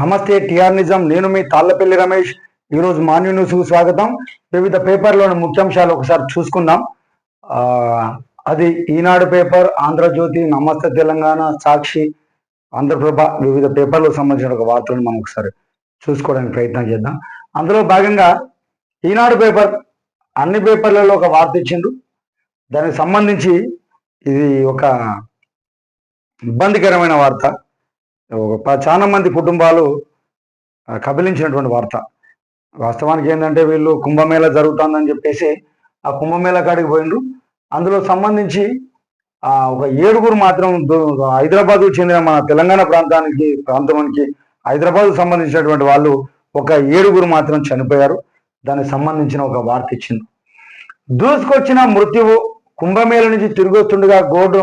నమస్తే టిఆర్ నిజం నేను మీ తాళ్ళపల్లి రమేష్. ఈరోజు మార్నింగ్ న్యూస్కు స్వాగతం. వివిధ పేపర్లోని ముఖ్యాంశాలు ఒకసారి చూసుకుందాం. అది ఈనాడు పేపర్ ఆంధ్రజ్యోతి నమస్తే తెలంగాణ సాక్షి ఆంధ్రప్రభ వివిధ పేపర్లకు సంబంధించిన ఒక వార్తలను మనం ఒకసారి చూసుకోవడానికి ప్రయత్నం చేద్దాం. అందులో భాగంగా ఈనాడు పేపర్ అన్ని పేపర్లలో ఒక వార్త ఇచ్చిండు. దానికి సంబంధించి ఇది ఒక ఇబ్బందికరమైన వార్త. చాలా మంది కుటుంబాలు కబిలించినటువంటి కబలించినటువంటి వార్త. వాస్తవానికి ఏంటంటే వీళ్ళు కుంభమేళ జరుగుతుందని చెప్పేసి ఆ కుంభమేళ కాడికి పోయిండ్రు. అందులో సంబంధించి ఒక ఏడుగురు మాత్రం దు- హైదరాబాద్ చెందిన మన తెలంగాణ ప్రాంతానికి ప్రాంతానికి హైదరాబాద్ సంబంధించినటువంటి వాళ్ళు ఒక ఏడుగురు మాత్రం చనిపోయారు. దానికి సంబంధించిన ఒక వార్త ఇచ్చింది. దూసుకొచ్చిన మృత్యువు కుంభమేళ నుంచి తిరిగి వస్తుండగా గోడు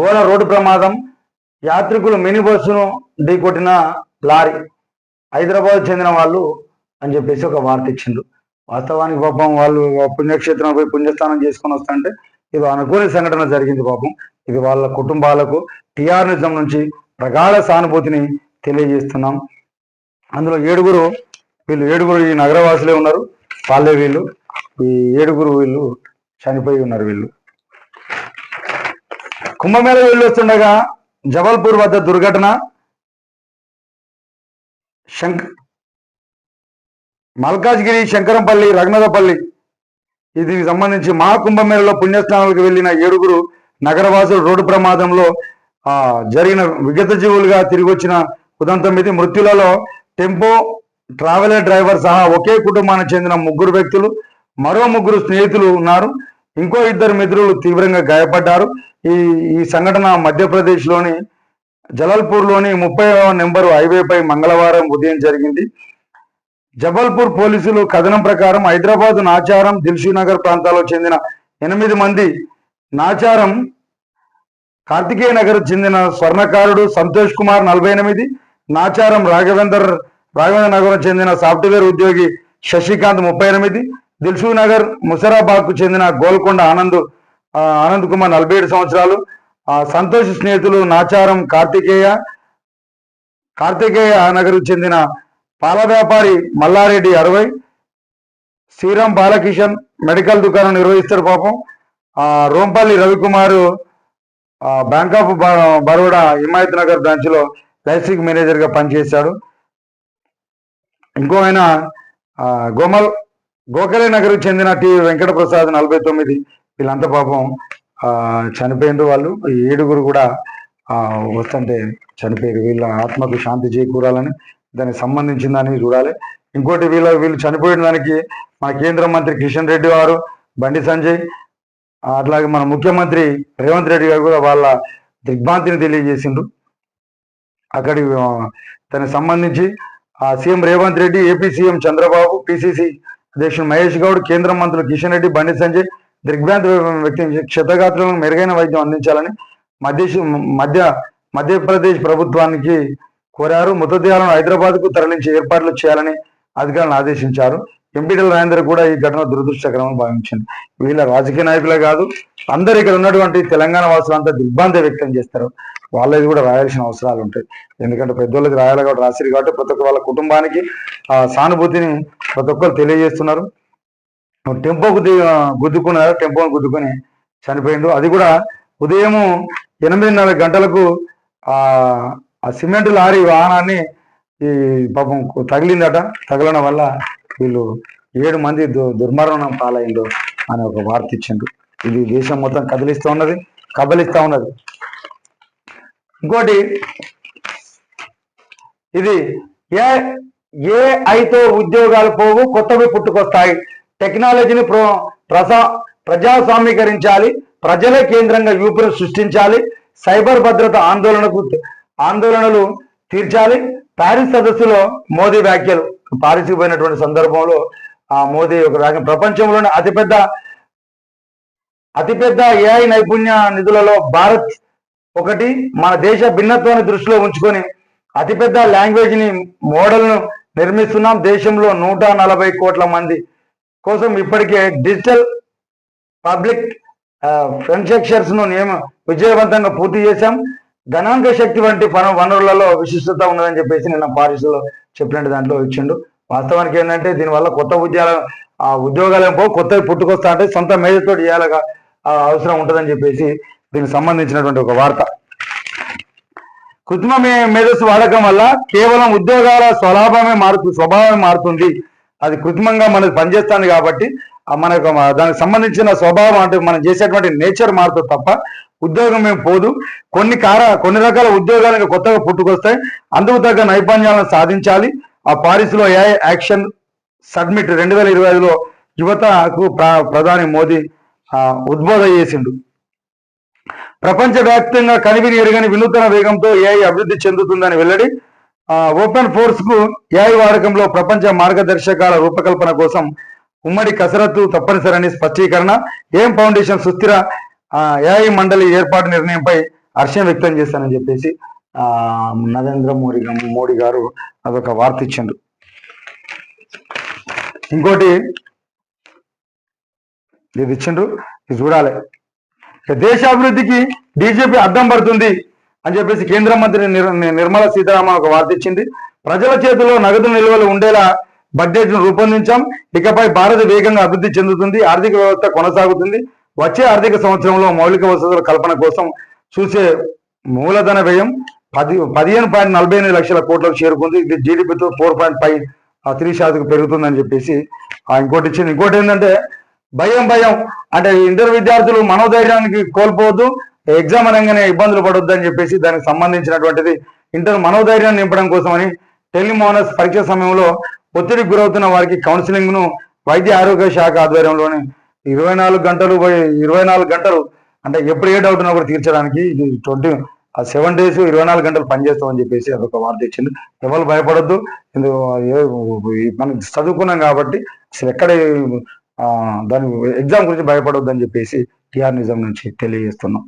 గోడ రోడ్డు ప్రమాదం యాత్రికులు మినీ బస్సును ఢీకొట్టిన లారీ హైదరాబాద్ చెందిన వాళ్ళు అని చెప్పేసి ఒక వార్త ఇచ్చిండ్రు. వాస్తవానికి పాపం వాళ్ళు పుణ్యక్షేత్రం పోయి పుణ్యస్థానం చేసుకొని వస్తుంటే ఇది అనుకోని సంఘటన జరిగింది పాపం. ఇది వాళ్ళ కుటుంబాలకు టిఆర్ నిజం నుంచి ప్రగాఢ సానుభూతిని తెలియజేస్తున్నాం. అందులో ఏడుగురు వీళ్ళు ఏడుగురు ఈ నగరవాసులే ఉన్నారు. వాళ్ళే వీళ్ళు. ఈ ఏడుగురు వీళ్ళు చనిపోయి ఉన్నారు వీళ్ళు. కుంభమేళ వెళ్ళి వస్తుండగా జబల్పూర్ వద్ద దుర్ఘటన. శంక్ మల్కాజ్గిరి శంకరంపల్లి రఘునాథపల్లి. ఇది సంబంధించి మహాకుంభమేళలో పుణ్యస్థానాలకు వెళ్ళిన ఏడుగురు నగరవాసులు రోడ్డు ప్రమాదంలో జరిగిన విగత జీవులుగా తిరిగి వచ్చిన ఉదంతం ఇది. మృత్యులలో టెంపో ట్రావెలర్ డ్రైవర్ సహా ఒకే కుటుంబానికి చెందిన ముగ్గురు వ్యక్తులు మరో ముగ్గురు స్నేహితులు ఉన్నారు. ఇంకో ఇద్దరు మిత్రులు తీవ్రంగా గాయపడ్డారు. ఈ ఈ సంఘటన మధ్యప్రదేశ్లోని జలల్పూర్లోని ముప్పై నెంబరు హైవేపై మంగళవారం ఉదయం జరిగింది. జబల్పూర్ పోలీసులు కథనం ప్రకారం హైదరాబాద్ నాచారం దిల్సీ నగర్ ప్రాంతాల్లో చెందిన ఎనిమిది మంది నాచారం కార్తికేయ నగర్ చెందిన స్వర్ణకారుడు సంతోష్ కుమార్ నలభై ఎనిమిది నాచారం రాఘవేందర్ రాఘవేంద్ర నగరం చెందిన సాఫ్ట్వేర్ ఉద్యోగి శశికాంత్ ముప్పై ఎనిమిది దిల్షూ నగర్ చెందిన గోల్కొండ ఆనంద్ ఆనంద్ కుమార్ నలభై ఏడు సంవత్సరాలు. సంతోష్ స్నేహితులు నాచారం కార్తికేయ కార్తికేయ నగర్కు చెందిన పాల వ్యాపారి మల్లారెడ్డి అరవై శ్రీరామ్ బాలకిషన్ మెడికల్ దుకాణం నిర్వహిస్తారు పాపం. రోంపల్లి రవికుమార్ బ్యాంక్ ఆఫ్ బ- బరోడా హిమాయత్ నగర్ బ్రాంచ్లో లైసిక్ పనిచేశాడు. ఇంకో ఆయన గోమల్ గోఖలే నగర్ చెందిన టి. వెంకటప్రసాద్ నలభై తొమ్మిది. వీళ్ళంతా పాపం చనిపోయిండ్రు వాళ్ళు. ఈ ఏడుగురు కూడా వస్తుంటే చనిపోయారు. వీళ్ళ ఆత్మకు శాంతి చేకూరాలని దానికి సంబంధించిన దాన్ని చూడాలి. ఇంకోటి వీళ్ళ వీళ్ళు చనిపోయిన దానికి మన కేంద్ర మంత్రి కిషన్ రెడ్డి వారు బండి సంజయ్ అట్లాగే మన ముఖ్యమంత్రి రేవంత్ రెడ్డి గారు కూడా వాళ్ళ దిగ్భ్రాంతిని తెలియజేసిండ్రు. అక్కడి దానికి సంబంధించి ఆ CM Revanth Reddy AP CM Chandrababu PCC అధ్యక్షుడు మహేష్ గౌడ్ కేంద్ర మంత్రులు కిషన్ రెడ్డి బండి సంజయ్ దిగ్భ్రాంతి వ్యక్తం చేసి క్షతగాత్రులను మెరుగైన వైద్యం అందించాలని మధ్య మధ్య మధ్యప్రదేశ్ ప్రభుత్వానికి కోరారు. మృతదేహాలను హైదరాబాద్కు తరలించి ఏర్పాట్లు చేయాలని అధికారులను ఆదేశించారు. ఎంపీడీల రాజేందర్ కూడా ఈ ఘటన దురదృష్టకరమని భావించింది. వీళ్ళ రాజకీయ నాయకులే కాదు అందరు ఇక్కడ ఉన్నటువంటి తెలంగాణ వాసులంతా దిగ్భ్రాంతి వ్యక్తం చేస్తారు. వాళ్ళది కూడా రాయాల్సిన అవసరాలు ఉంటాయి. ఎందుకంటే పెద్దోళ్ళది రాయాలి కాబట్టి రాసిరు కాబట్టి ప్రతి ఒక్క వాళ్ళ కుటుంబానికి ఆ సానుభూతిని ప్రతి ఒక్కరు తెలియజేస్తున్నారు. టెంపోకు గుద్దుకున్నారు టెంపోను గుద్దుకొని చనిపోయిండు. అది కూడా ఉదయం ఎనిమిదిన్నర గంటలకు ఆ సిమెంట్ లారీ వాహనాన్ని ఈ పాపం తగిలిందట. తగలడం వల్ల వీళ్ళు ఏడు మంది దు- దుర్మరణం పాలైండు అనే ఒక వార్త ఇచ్చిండు ఇది దేశం మొత్తం కదిలిస్తూ ఉన్నది కబలిస్తూ ఉన్నది. ఇంకోటి ఇది ఏ ఏఐతో ఉద్యోగాలు పోవు కొత్తవి పుట్టుకొస్తాయి. టెక్నాలజీని ప్రో ప్రసా ప్రజాస్వామీకరించాలి ప్రజల కేంద్రంగా యూపును సృష్టించాలి సైబర్ భద్రత ఆందోళనకు ఆందోళనలు తీర్చాలి ప్యారిస్ సదస్సులో మోదీ వ్యాఖ్యలు పారిస్కి పోయినటువంటి సందర్భంలో ఆ మోదీ ఒక వ్యాఖ్య ప్రపంచంలోనే అతిపెద్ద అతిపెద్ద ఏఐ నైపుణ్య నిధులలో భారత్ ఒకటి మన దేశ భిన్నత్వాన్ని దృష్టిలో ఉంచుకొని అతిపెద్ద లాంగ్వేజ్ని మోడల్ను నిర్మిస్తున్నాం. దేశంలో నూట నలభై కోట్ల మంది కోసం ఇప్పటికే డిజిటల్ పబ్లిక్ ఫ్రెండ్షిప్స్ను నియమ విజయవంతంగా పూర్తి చేశాం. గణాంక శక్తి వంటి పన వనరులలో విశిష్టత ఉన్నదని చెప్పేసి నిన్న పారిస్లో చెప్పినట్టు దాంట్లో ఇచ్చిండు. వాస్తవానికి ఏంటంటే దీనివల్ల కొత్త ఉద్యోగాల ఆ ఉద్యోగాలు ఏమో కొత్తవి పుట్టుకొస్తా అంటే సొంత మేధతో చేయాలగా అవసరం ఉంటుందని చెప్పేసి దీనికి సంబంధించినటువంటి ఒక వార్త. కృత్రిమ మే- మేధస్సు వాడకం వల్ల కేవలం ఉద్యోగాల స్వలాభమే మారుతుంది స్వభావమే మారుతుంది. అది కృత్రిమంగా మనకు పనిచేస్తుంది కాబట్టి మనకు దానికి సంబంధించిన స్వభావం అంటే మనం చేసేటువంటి నేచర్ మారుతుంది తప్ప ఉద్యోగం ఏం పోదు. కొన్ని కార కొన్ని రకాల ఉద్యోగాలు కొత్తగా పుట్టుకొస్తాయి. అందుకు తగ్గ నైపుణ్యాలను సాధించాలి. ఆ పారిస్లో ఏ యాక్షన్ సబ్మిట్ రెండు వేల ఇరవై ఐదులో యువతకు ప్రధాని మోదీ ఉద్బోధ చేసిండు. ప్రపంచవ్యాప్తంగా కనివిని ఎరుగని వినూతన వేగంతో ఏఐ అభివృద్ధి చెందుతుందని వెల్లడి ఆ, ఓపెన్ ఫోర్స్కు ఏఐ వాడకంలో ప్రపంచ మార్గదర్శకాల రూపకల్పన కోసం ఉమ్మడి కసరత్తు తప్పనిసరని స్పష్టీకరణ. ఏం ఫౌండేషన్ సుస్థిర ఏఐ మండలి ఏర్పాటు నిర్ణయంపై హర్షం వ్యక్తం చేస్తానని చెప్పేసి ఆ, నరేంద్ర మోడీ మోడీ గారు అదొక వార్త ఇచ్చిండు ఇంకోటి ఇది ఇచ్చిండ్రు ఇది చూడాలి. ఇక దేశాభివృద్ధికి బీజేపీ అద్దం పడుతుంది అని చెప్పేసి కేంద్ర మంత్రి నిర్- నిర్మలా సీతారామన్ ఒక వార్త ఇచ్చింది. ప్రజల చేతిలో నగదు నిల్వలు ఉండేలా బడ్జెట్ను రూపొందించాం. ఇకపై భారత్ వేగంగా అభివృద్ధి చెందుతుంది. ఆర్థిక వ్యవస్థ కొనసాగుతుంది. వచ్చే ఆర్థిక సంవత్సరంలో మౌలిక వసతుల కల్పన కోసం చూసే మూలధన వ్యయం పది పదిహేను పాయింట్ నలభై ఎనిమిది లక్షల కోట్లకు చేరుకుంది. ఇది జీడిపితో ఫోర్ పాయింట్ ఫైవ్ త్రీ శాతం పెరుగుతుందని చెప్పేసి ఆ ఇంకోటి ఇచ్చింది. ఇంకోటి ఏంటంటే భయం భయం. అంటే ఇంటర్ విద్యార్థులు మనోధైర్యానికి కోల్పోవద్దు ఎగ్జామ్ అనగానే ఇబ్బందులు పడొద్దు అని చెప్పేసి దానికి సంబంధించినటువంటిది ఇంటర్ మనోధైర్యాన్ని నింపడం కోసమని టెలిమోనస్ పరీక్ష సమయంలో ఒత్తిడికి గురవుతున్న వారికి కౌన్సిలింగ్ను వైద్య ఆరోగ్య శాఖ ఆధ్వర్యంలోని ఇరవై నాలుగు గంటలు ఇరవై నాలుగు గంటలు అంటే ఎప్పుడు ఏ డౌట్ ఉన్నా కూడా తీర్చడానికి ఇది ట్వంటీ సెవెన్ డేస్ ఇరవై నాలుగు గంటలు పనిచేస్తామని చెప్పేసి అదొక వార్త ఇచ్చింది ఎవరు భయపడొద్దు. మనం చదువుకున్నాం కాబట్టి అసలు ఎక్కడ దాని ఎగ్జామ్ గురించి భయపడొద్దు అని చెప్పేసి టీఆర్ నిజం నుంచి తెలియజేస్తున్నాం.